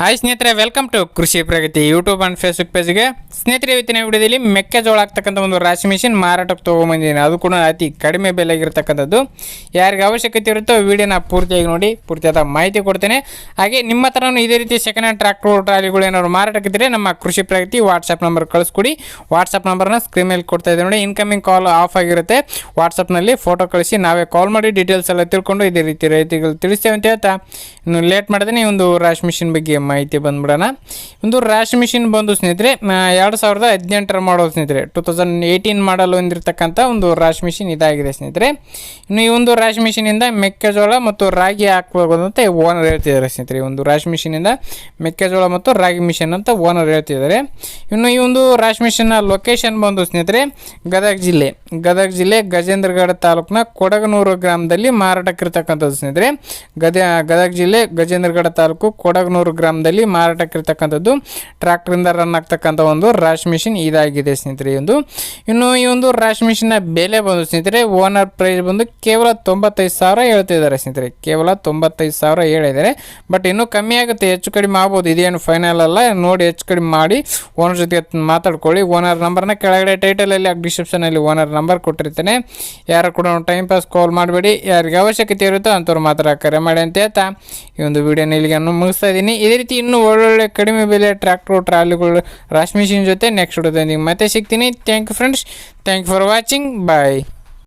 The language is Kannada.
ಹಾಯ್ ಸ್ನೇಹಿತರೆ welcome to Krishi Pragati YouTube and Facebook ಪೇಜ್ಗೆ ಸ್ನೇಹಿತರೆ, ಇವತ್ತಿನ ವಿಡಿಯೋದಲ್ಲಿ ಮೆಕ್ಕೆಜೋಳ ಆಗ್ತಕ್ಕಂಥ ಒಂದು ರಾಶಿ ಮಿಷಿನ್ ಮಾರಾಟಕ್ಕೆ ತೊಗೊಂಬಂದಿದ್ದೀನಿ. ಅದು ಕೂಡ ಅತಿ ಕಡಿಮೆ ಬೆಲೆಗಿರ್ತಕ್ಕಂಥದ್ದು. ಯಾರಿಗೆ ಅವಶ್ಯಕತೆ ಇರುತ್ತೋ ವಿಡಿಯೋನ ಪೂರ್ತಿಯಾಗಿ ನೋಡಿ, ಪೂರ್ತಿಯಾದ ಮಾಹಿತಿ ಕೊಡ್ತೇನೆ. ಹಾಗೆ ನಿಮ್ಮ ಹತ್ರನೂ ಇದೇ ರೀತಿ ಸೆಕೆಂಡ್ ಹ್ಯಾಂಡ್ ಟ್ರ್ಯಾಕ್ಟರ್ ಟ್ರಾಲಿಗಳು ಏನಾದ್ರು ಮಾರಾಟಕ್ಕಿದ್ರೆ ನಮ್ಮ ಕೃಷಿ ಪ್ರಗತಿ ವಾಟ್ಸಪ್ ನಂಬರ್ ಕಳಿಸ್ಕೊಡಿ. ವಾಟ್ಸಪ್ ನಂಬರ್ನ ಸ್ಕ್ರೀನ್ ಮೇಲೆ ಕೊಡ್ತಾ ಇದ್ದೀವಿ ನೋಡಿ. ಇನ್ಕಮಿಂಗ್ ಕಾಲ್ ಆಫ್ ಆಗಿರುತ್ತೆ. ವಾಟ್ಸಪ್ನಲ್ಲಿ ಫೋಟೋ ಕಳಿಸಿ ನಾವೇ ಕಾಲ್ ಮಾಡಿ ಡೀಟೇಲ್ಸ್ ಎಲ್ಲ ತಿಳ್ಕೊಂಡು ಇದೇ ರೀತಿ ರೈತಗಳು ತಿಳಿಸ್ತೇವೆ ಅಂತ ಹೇಳ್ತಾ. ಇನ್ನು ಲೇಟ್ ಮಾಡಿದ್ರೆ ಈ ಒಂದು ರಾಶ್ ಮಿಷಿನ್ ಬಗ್ಗೆ ಮಾಹಿತಿ ಬಂದ್ಬಿಡೋಣ. ಒಂದು ರ್ಯಾಶ್ ಮಿಷಿನ್ ಬಂದು ಸ್ನೇಹಿತರೆ ಎರಡು ಸಾವಿರದ ಹದಿನೆಂಟರ ಮಾಡೋದು ಸ್ನೇಹಿತರೆ. ಟೂ ತೌಸಂಡ್ ಏಯ್ಟೀನ್ ಮಾಡಲ್ ಹೊಂದಿರತಕ್ಕಂಥ ಒಂದು ರಾಶ್ ಮಿಷಿನ್ ಇದಾಗಿದೆ ಸ್ನೇಹಿತರೆ. ಇನ್ನು ಈ ಒಂದು ರ್ಯಾಶ್ ಮಿಷಿನಿಂದ ಮೆಕ್ಕೆಜೋಳ ಮತ್ತು ರಾಗಿ ಹಾಕ್ಬೋದು ಅಂತ ಓನರ್ ಹೇಳ್ತಿದ್ದಾರೆ ಸ್ನೇಹಿತರೆ. ಒಂದು ರ್ಯಾಶ್ ಮಿಷಿನಿಂದ ಮೆಕ್ಕೆಜೋಳ ಮತ್ತು ರಾಗಿ ಮಿಷಿನ್ ಅಂತ ಓನರ್ ಹೇಳ್ತಿದ್ದಾರೆ. ಇನ್ನು ಈ ಒಂದು ರಾಶ್ ಮಿಷಿನ್ನ ಲೊಕೇಶನ್ ಬಂದು ಸ್ನೇಹಿತರೆ, ಗದಗ ಜಿಲ್ಲೆ. ಗದಗ ಜಿಲ್ಲೆ ಗಜೇಂದ್ರಗಢ ತಾಲೂಕಿನ ಕೊಡಗನೂರು ಗ್ರಾಮದಲ್ಲಿ ಮಾರಾಟಕ್ಕಿರ್ತಕ್ಕಂಥದ್ದು ಸ್ನೇಹಿತರೆ. ಗದ ಗದಗ ಜಿಲ್ಲೆ ಗಜೇಂದ್ರಗಡ ತಾಲೂಕು ಕೊಡಗನೂರು ಗ್ರಾಮದಲ್ಲಿ ಮಾರಾಟಕ್ಕಿರ್ತಕ್ಕಂಥದ್ದು ಟ್ರ್ಯಾಕ್ಟರಿಂದ ರನ್ ಆಗ್ತಕ್ಕಂಥ ಒಂದು ರಾಶ್ ಮಿಷಿನ್ ಇದಾಗಿದೆ ಸ್ನೇಹಿತರೆ ಒಂದು. ಇನ್ನು ಈ ಒಂದು ರಾಶ್ ಮಿಷಿನ್ನ ಬೆಲೆ ಬಂದು ಸ್ನೇಹಿತರೆ ಓನರ್ ಪ್ರೈಸ್ ಬಂದು ಕೇವಲ ತೊಂಬತ್ತೈದು ಸಾವಿರ ಹೇಳ್ತಿದ್ದಾರೆ ಸ್ನೇಹಿತರೆ. ಕೇವಲ ತೊಂಬತ್ತೈದು ಸಾವಿರ ಹೇಳಿದ್ದಾರೆ ಬಟ್ ಇನ್ನೂ ಕಮ್ಮಿ ಆಗುತ್ತೆ, ಹೆಚ್ಚು ಕಡಿಮೆ ಆಗ್ಬೋದು. ಇದೇನು ಫೈನಲ್ ಅಲ್ಲ, ನೋಡಿ ಹೆಚ್ಚು ಕಡಿಮೆ ಮಾಡಿ ಓನರ್ ಜೊತೆ ಮಾತಾಡ್ಕೊಳ್ಳಿ. ಓನರ್ ನಂಬರ್ನ ಕೆಳಗಡೆ ಟೈಟಲಲ್ಲಿ ಡಿಸ್ಕ್ರಿಪ್ಷನಲ್ಲಿ ಓನರ್ ನಂಬರ್ ಕೊಟ್ಟಿರ್ತೇನೆ. ಯಾರು ಕೂಡ ಟೈಮ್ ಪಾಸ್ ಕಾಲ್ ಮಾಡಬೇಡಿ. ಯಾರಿಗೆ ಅವಶ್ಯಕತೆ ಇರುತ್ತೋ ಅಂಥವ್ರು ಮಾತ್ರ ಕರೆ ಮಾಡಿ ಅಂತ ಹೇಳ್ತಾ ಈ ಒಂದು ವಿಡಿಯೋನ ಇಲ್ಲಿಗೆ ಮುಗಿಸ್ತಾ ಇದ್ದೀನಿ. ಇದೇ ರೀತಿ ಇನ್ನೂ ಒಳ್ಳೊಳ್ಳೆ ಕಡಿಮೆ ಬೆಲೆ ಟ್ರ್ಯಾಕ್ಟ್ರು ಟ್ರಾಲಿಗಳು ರಾಶ್ ಮಿಷಿನ್ ಜೊತೆ ನೆಕ್ಸ್ಟ್ ವಿಡಿಯೋದಲ್ಲಿ ಮತ್ತೆ ಸಿಗ್ತೀನಿ. Thank you friends thank you for watching bye